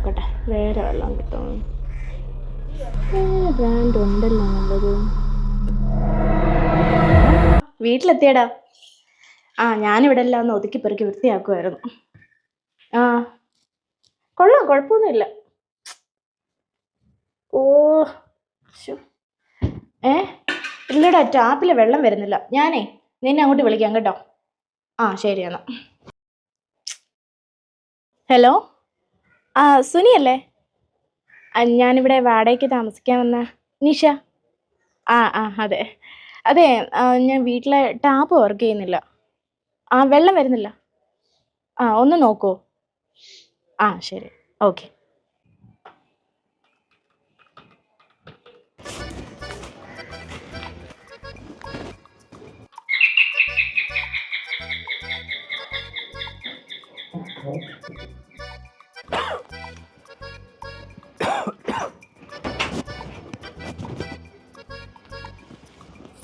നോക്കട്ടെ. വേറെ വെള്ളം കിട്ടും ബ്രാൻഡ് ഉണ്ടല്ലോ നല്ലത്. വീട്ടിലെത്തിയടാ. ആ ഞാനിവിടെ എല്ലാം ഒന്ന് ഒതുക്കി പെറുക്കി വൃത്തിയാക്കുമായിരുന്നു ആ. കൊള്ളാം കുഴപ്പമൊന്നുമില്ല. ഓ. ഏ? ഇല്ലടാ ടാപ്പിൽ വെള്ളം വരുന്നില്ല. ഞാനേ നിന്നെ അങ്ങോട്ട് വിളിക്കാം കേട്ടോ. ആ ശരി എന്നാ. ഹലോ? ആ സുനിയല്ലേ? ഞാനിവിടെ വാടകയ്ക്ക് താമസിക്കാൻ വന്ന നിഷ. ആ ആ അതെ. അതെ ഞാൻ വീട്ടിലെ ടാപ്പ് വർക്ക് ചെയ്യുന്നില്ല. ആ വെള്ളം വരുന്നില്ല. ആ ഒന്ന് നോക്കൂ. ആ ശരി. ഓക്കെ.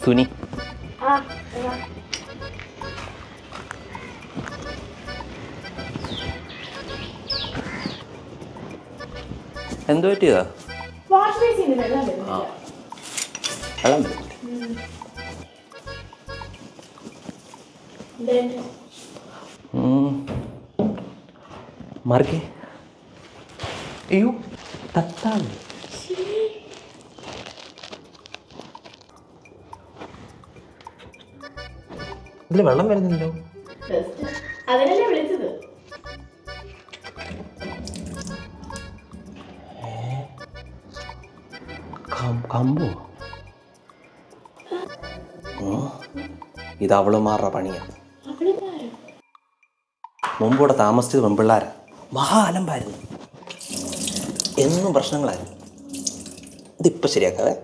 സുനി ആ എന്ത് പറ്റിയതാ വാഷ് ബേസിന് വെള്ളം വരുന്നില്ല വെള്ളം വരും ദേ, മറിക്കേ അയ്യോ തത്താളി ഇതിൽ വെള്ളം വരുന്നില്ലല്ലോ അതിനല്ലേ വിളിച്ചത്. കമ്പോ. ഇത് അവളുമാരുടെ പണിയാണ് അവളിതാരാ? മുമ്പ് ഇവിടെ താമസിച്ചത് പെൺപിള്ളാരാ. മഹാ അലമ്പായിരുന്നു എന്നും പ്രശ്നങ്ങളായിരുന്നു. ഇതിപ്പോ ശരിയാക്കാവേ?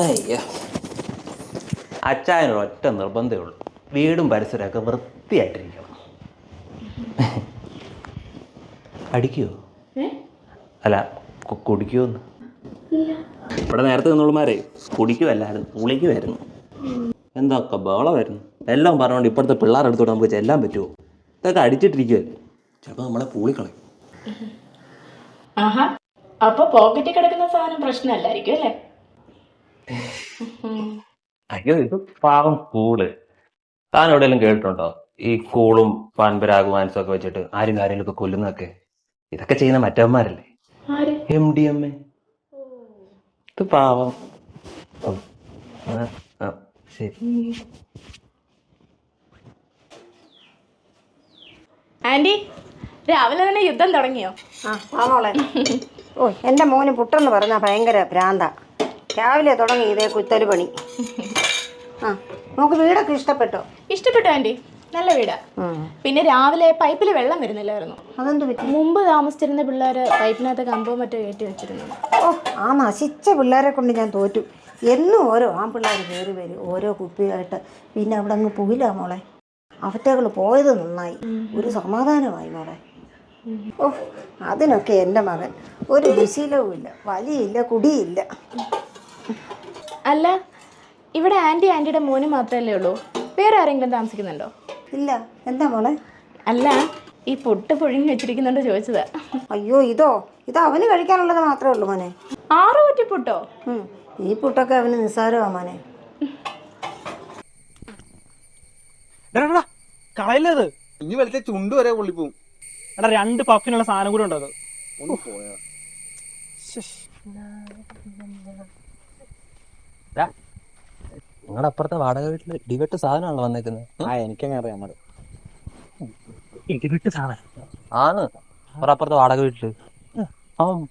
അയ്യ. അച്ചായനൊരു ഒറ്റ നിർബന്ധമേ ഉള്ളൂ. വീടും പരിസരമൊക്കെ വൃത്തിയായിട്ടിരിക്കണം. അടിക്കുമോ? അല്ല കു- കുടിക്കുവോന്ന്? ഇല്ല. ഇവിടെ നേരത്തെ നിന്നുള്ളമാരെ കുടിക്കുമല്ലായിരുന്നു പുളിക്കുമായിരുന്നു എന്തൊക്കെ ബഹളമായിരുന്നു. എല്ലാം പറഞ്ഞുകൊണ്ട് ഇപ്പോഴത്തെ പിള്ളേരുടെ അടുത്തോട്ട് നമുക്ക് ചെല്ലാൻ പറ്റുമോ ഇതൊക്കെ അടിച്ചിട്ടിരിക്കുമല്ലേ ചിലപ്പോൾ നമ്മളെ പൂളിക്കളയും. ആഹാ. അപ്പൊ പോക്കറ്റിൽ കിടക്കുന്ന സാധനം പ്രശ്നമല്ലായിരിക്കും അല്ലേ? അയ്യോ ഇത് പാവം കൂൾ. താൻ എവിടെയെങ്കിലും കേട്ടിട്ടുണ്ടോ? ഈ കൂളും പാൻപരാഗുവാൻസും ഒക്കെ വെച്ചിട്ട് ആരും കാര്യങ്ങളും ഒക്കെ കൊല്ലുന്നൊക്കെ ഇതൊക്കെ ചെയ്യുന്ന മറ്റവന്മാരല്ലേ? ആര്? M D M A. ഇത് പാവം. ശരി. ആന്റി രാവിലെ തന്നെ യുദ്ധം തുടങ്ങിയോ? ആ ആണോളെ ഓ എന്റെ മോന് പുട്ടെന്ന് പറഞ്ഞാ ഭയങ്കര ഭ്രാന്ത. രാവിലെ തുടങ്ങി ഇതേ കുത്തൽ പണി. ആ നമുക്ക് വീടൊക്കെ ഇഷ്ടപ്പെട്ടോ? ഇഷ്ടപ്പെട്ടു ആന്റി. നല്ല വീടാ. പിന്നെ രാവിലെ പൈപ്പിൽ വെള്ളം വരുന്നില്ലായിരുന്നു. അതെന്ത് പറ്റി? മുമ്പ് താമസിച്ചിരുന്ന പിള്ളേര് പൈപ്പിനകത്ത് കമ്പോ മറ്റോ കയറ്റി വെച്ചിരുന്നു. ഓ ആ നശിച്ച പിള്ളേരെ കൊണ്ട് ഞാൻ തോറ്റു. എന്നും ഓരോ ആ പിള്ളേർ കയറി വരും ഓരോ കുപ്പിയായിട്ട്. പിന്നെ അവിടെ അങ്ങ് പോയില്ല മോളെ. അവറ്റകൾ പോയത് നന്നായി. ഒരു സമാധാനമായി മോളെ. ഓ അതിനൊക്കെ എന്റെ മകൻ. ഒരു ദുശീലവും ഇല്ല വലിയില്ല കുടിയില്ല. അല്ല ഇവിടെ ആന്റി ആന്റിയുടെ മോന് മാത്രമല്ലേ ഉള്ളൂ. വേറെ ആരെങ്കിലും താമസിക്കുന്നുണ്ടോ? ഇല്ല. എന്താ മോളെ? അല്ല ഈ പൊട്ട് പുഴുങ്ങി വെച്ചിരിക്കുന്നുണ്ടോ ചോദിച്ചതാ. അയ്യോ ഇതോ? ഇത് അവന് കഴിക്കാനുള്ളത് മാത്രമേ ഉള്ളൂ മോനെ. ആറ് കുറ്റി പൊട്ടോ? ഈ പുട്ടൊക്കെ അവന് നിസ്സാരമാ മോനെ. കളയില്ലത് ഇനി വലിച്ച ചുണ്ട് വരെ പൊള്ളിപ്പോവും എടാ രണ്ട് പഫിനുള്ള സാധനം കൂടെ ഉണ്ടോ അത്? ഒന്ന് പോയാ? നിങ്ങളുടെ അപ്പുറത്തെ വാടക വീട്ടിൽ ഡിവെട്ട് സാധനമാണല്ലോ വന്നേക്കുന്നത്. ആ എനിക്കങ്ങനെ അറിയാം നമ്മൾ ഇടിവിട്ട് സാധനം. ആണ്. അപ്പുറത്തെ വാടക വീട്ടിൽ. ആ.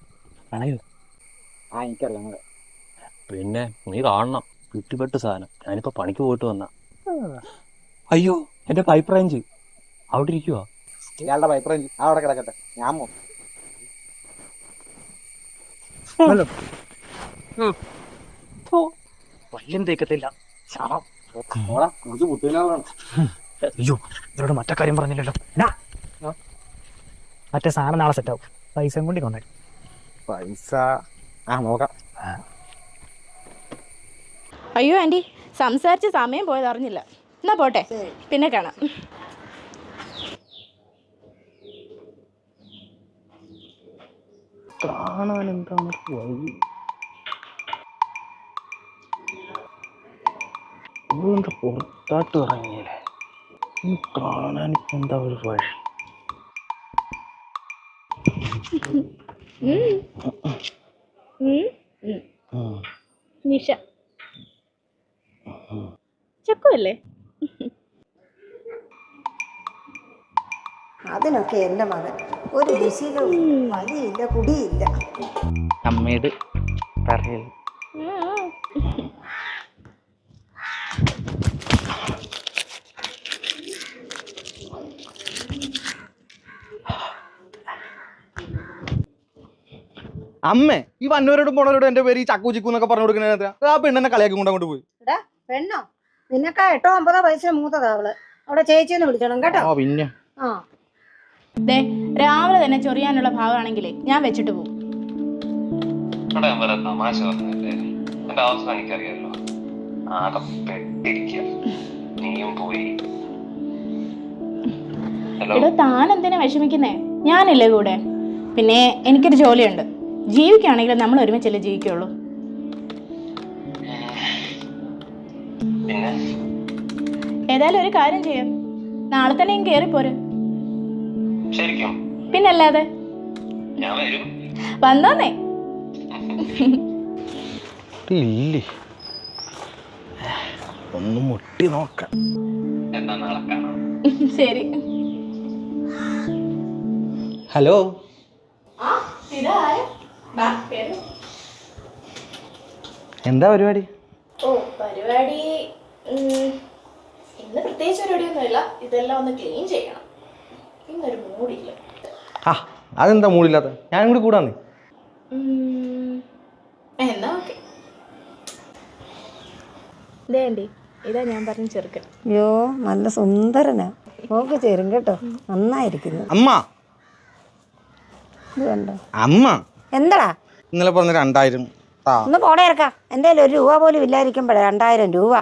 കളയോ? ആ എനിക്കറിയാം പിന്നെ നീ കാണണം വിട്ടുപെട്ട് സാധനം. ഞാനിപ്പോ പണിക്ക് പോയിട്ട് വന്ന. അയ്യോ എന്റെ പൈപ്പ് റേഞ്ച് അവിടെ ഇരിക്കുവാ. ഇയാളുടെ പൈപ്പ് റേഞ്ച് അവിടെ കിടക്കട്ടെ. ഞാൻ പോ വല്യം തേക്കത്തില്ല. ശവം അയ്യോ ഇവരോട് മറ്റേ കാര്യം പറഞ്ഞില്ലല്ലോ? മറ്റേ സാധനം നാളെ സെറ്റ് ആവും. പൈസ കൊണ്ട് കൊണ്ടേ പൈസ. ആ നോക്കാം. അയ്യോ ആന്റി സംസാരിച്ച് സമയം പോയത് അറിഞ്ഞില്ല. എന്നാ പോട്ടെ പിന്നെ കാണാം. കാണാൻ എന്താണ് വഴി? ഇവളെന്താ പുറത്താട്ട് ഇറങ്ങിയില്ലേ? ഇനി കാണാൻ ഇപ്പൊ എന്താ ഒരു വഴി. നിഷ. അതിനൊക്കെ എന്റെ മകൻ. ഒരു ദിശയിലും വലിയില്ല കുടിയില്ല. അമ്മയോട് പറയൽ അമ്മേ ഈ വന്നവരോടും പോണവരോട് എന്റെ പേര് ഈ ചക്കു ചിക്കു എന്നൊക്കെ പറഞ്ഞു കൊടുക്കുന്ന ആ പെണ്ണെന്നെ കളിയാക്കി കൊണ്ട് അങ്ങോട്ട് പോയി. എടാ പെണ്ണോ? നിനക്കാ എട്ടോ ഒമ്പതോ വയസ്സിന് മൂത്തതാ അവൾ. അവിടെ ചേച്ചിന്ന് വിളിച്ചോണം കേട്ടോ. പിന്നെ. ആ. ദേ രാവിലെ തന്നെ ചൊറിയാനുള്ള ഭാവമാണെങ്കിലേ ഞാൻ വെച്ചിട്ട് പോകും തമാശ പറഞ്ഞല്ലേ എന്റെ അവസ്ഥ എനിക്കറിയാലോ. ആകെ പെട്ടിരിക്കുക നീയും പോയി. എടോ താൻ എന്തിനാ വിഷമിക്കുന്നേ? ഞാനില്ലേ കൂടെ? പിന്നെ എനിക്കൊരു ജോലിയുണ്ട്. ജീവിക്കുകയാണെങ്കിൽ നമ്മൾ ഒരുമിച്ചല്ലേ ജീവിക്കുള്ളൂ ഏതായാലും ഒരു കാര്യം ചെയ്യാം. നാളെ തന്നെ കേറിപ്പോര് പിന്നല്ലാതെ? ഞാൻ വരും. വന്നോന്നേ. ഇല്ലേ ഒന്ന് മുട്ടി നോക്കാം. ശരി. ഹലോ. എന്താ പരിപാടി? ഓ പരിപാടി ഇന്ന് പ്രത്യേകിച്ച് പരിപാടിയൊന്നുമില്ല. ഇതെല്ലാം ഒന്ന് ക്ലീൻ ചെയ്യണം. ഇന്നൊരു മൂടില്ല. ആ അതെന്താ മൂടില്ലാത്ത? ഞാനും കൂടി കൂടാന്ന്. എന്നാ ഓക്കെ. ഇതേണ്ടി ഇതാ ഞാൻ പറഞ്ഞ ചെറുക്കൻ. അയ്യോ നല്ല സുന്ദരനാ. നോക്ക് ചേരും കേട്ടോ. നന്നായിരിക്കുന്നു. അമ്മ. ഇത് കണ്ടോ? അമ്മ. എന്താടാ? ഇന്നലെ പറഞ്ഞ രണ്ടായിരം. ഒന്ന് പോടെ ഇറക്കാ. എന്റെ ഒരു രൂപ പോലും ഇല്ലായിരിക്കുമ്പോഴേ രണ്ടായിരം രൂപ.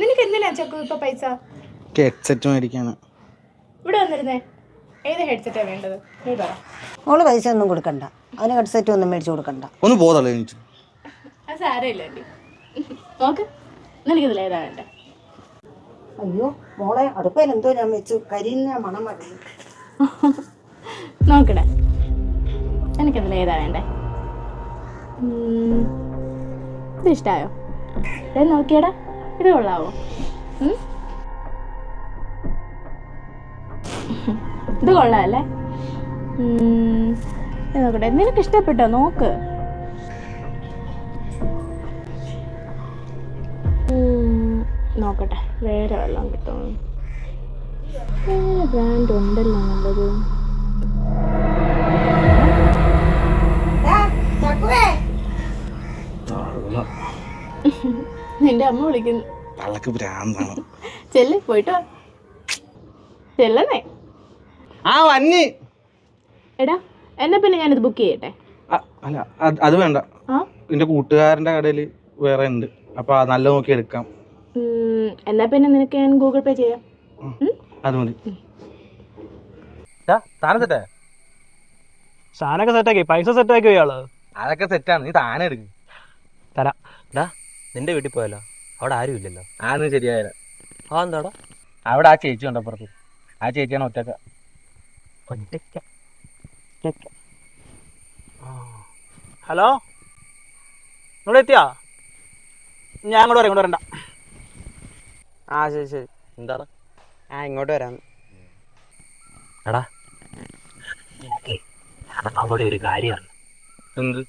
നിനക്ക് എന്തിനാ ചക്കു ഇപ്പൊ പൈസ? ഹെഡ്സെറ്റ് മേടിക്കാണ് ഇവിടെ വന്നിരുന്നേ. ഏത് ഹെഡ്സെറ്റാ വേണ്ടത്? നീ പറ. മോൾ പൈസ ഒന്നും കൊടുക്കണ്ട. അവന് ഹെഡ്സെറ്റ് ഒന്നും മേടിച്ചു കൊടുക്കണ്ട. ഒന്ന് പോതല്ലേ എനിക്ക്. അത് സാരമില്ല ആന്റി നോക്ക്. നിനക്കിതിൽ ഏതാ വേണ്ട? അയ്യോ മോളെ അടുപ്പയിൽ എന്തോ ഞാൻ വെച്ചു. കരിഞ്ഞ മണം വരുന്നു നോക്കട്ടെ എനിക്കിതിൽ ഏതാ വേണ്ടേ? ഇത് ഇഷ്ടമായോ നോക്കിയടാ ഇത് കൊള്ളാവോ? ഇത് കൊള്ളാമല്ലേ ഉം, നോക്കട്ടെ നിനക്ക് ഇഷ്ടപ്പെട്ടോ നോക്ക് നോക്കട്ടെ വേറെ വെള്ളം കിട്ടും. ബ്രാൻഡ് ഉണ്ടല്ലോ നല്ലത്. നിന്റെ അമ്മ വിളിക്കുന്നു. തള്ളക്ക് ഭ്രാന്താണ്. ചെല്ല് പോയിട്ടോ. ചെല്ലണേ. ആ വന്നി. എടാ എന്നാ പിന്നെ ഞാനിത് ബുക്ക് ചെയ്യട്ടെ? അല്ല അത് വേണ്ട. നിന്റെ കൂട്ടുകാരന്റെ കടയിൽ വേറെ ഉണ്ട്. അപ്പൊ നല്ല നോക്കി എടുക്കാം. എന്നാ പിന്നെ നിനക്ക് ഞാൻ ഗൂഗിൾ പേ ചെയ്യാം. അത് മതി. സാധനമൊക്കെ സെറ്റാക്കി പൈസ സെറ്റാക്കി അതൊക്കെ സെറ്റാണ് നീ താനെ എടുക്കും തരാം നിന്റെ വീട്ടിൽ പോയാലോ? അവിടെ ആരും ഇല്ലല്ലോ. ആന്ന് ശരിയായ ആ എന്താടാ? അവിടെ ആ ചേച്ചി ഉണ്ട് അപ്പുറത്ത്. ആ ചേച്ചിയാണ് ഒറ്റക്ക. ഒറ്റക്ക ഹലോ? ഇവിടെ എത്തിയാ? ഞാൻ അങ്ങോട്ട് വരാം ഇങ്ങോട്ട് വരണ്ട. ആ ശരി ശരി. എന്താടാ? ആ ഇങ്ങോട്ട് വരാം. എടാ. അവിടെ ഒരു കാര്യമാണ്. എന്ത്?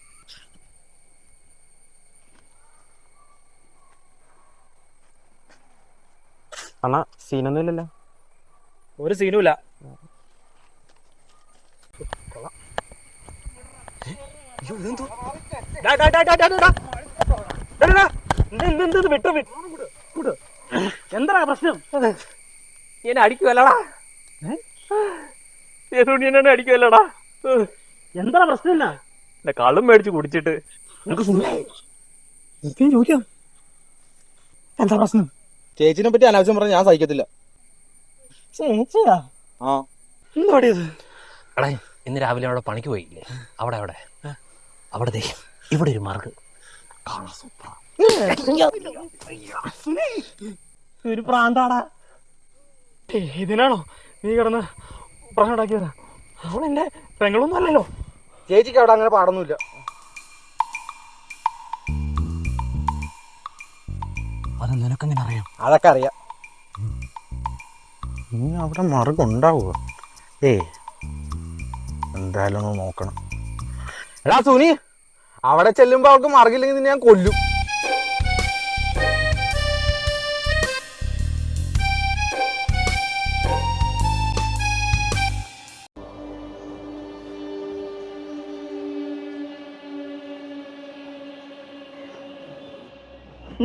അണ്ണാ സീനൊന്നും ഇല്ലല്ലോ ഒരു സീനും ഇല്ല എന്താ പ്രശ്നം? എന്നെ അടിക്കുവല്ലടാ. എന്നെ അടിക്കുവല്ലടാ. എന്താ പ്രശ്നം എന്നാ എന്റെ കള്ളും മേടിച്ച് കുടിച്ചിട്ട്. എന്താ പ്രശ്നം? ചേച്ചിനെ പറ്റി അനാവശ്യം പറഞ്ഞ ഞാൻ സഹിക്കത്തില്ല. ചേച്ചിയാ? ആ. എന്താടിയത് എടാ ഇന്ന് രാവിലെ അവിടെ പണിക്ക് പോയില്ലേ അവിടെ അവിടെ. അവിടെ ദേ ഇവിടെ ഒരു മാർക്ക് ഒരു പ്രാന്താടാ. ഏയ്, ഇതിനാണോ നീ കിടന്ന് പ്രശ്നം ഉണ്ടാക്കിയതാ? അവളെന്റെ പെങ്ങളൊന്നും അല്ലല്ലോ. ചേച്ചിക്ക് അവിടെ അങ്ങനെ പാടൊന്നുമില്ല. നിനക്കെങ്ങനെ അറിയാം? അതൊക്കെ അറിയാം. ഇനി അവിടെ മറുകുണ്ടാവുക ഏ എന്തായാലും ഒന്ന് നോക്കണം. എടാ സുനി അവിടെ ചെല്ലുമ്പോൾ അവൾക്ക് മാർഗില്ലെങ്കിൽ നിന്നെ ഞാൻ കൊല്ലും.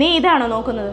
നീ ഇതാണോ നോക്കുന്നത്?